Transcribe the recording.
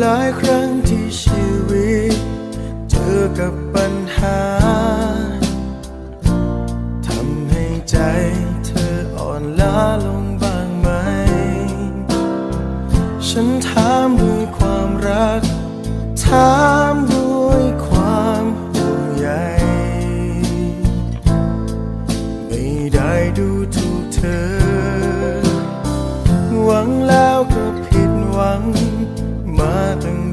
หลายครั้งที่ชีวิต เจอกับปัญหาทำให้ใจเธออ่อนล้าลงบ้างไหม ฉันถามด้วยความรัก ถามด้วยความห่วงใยไม่ได้ดูถูก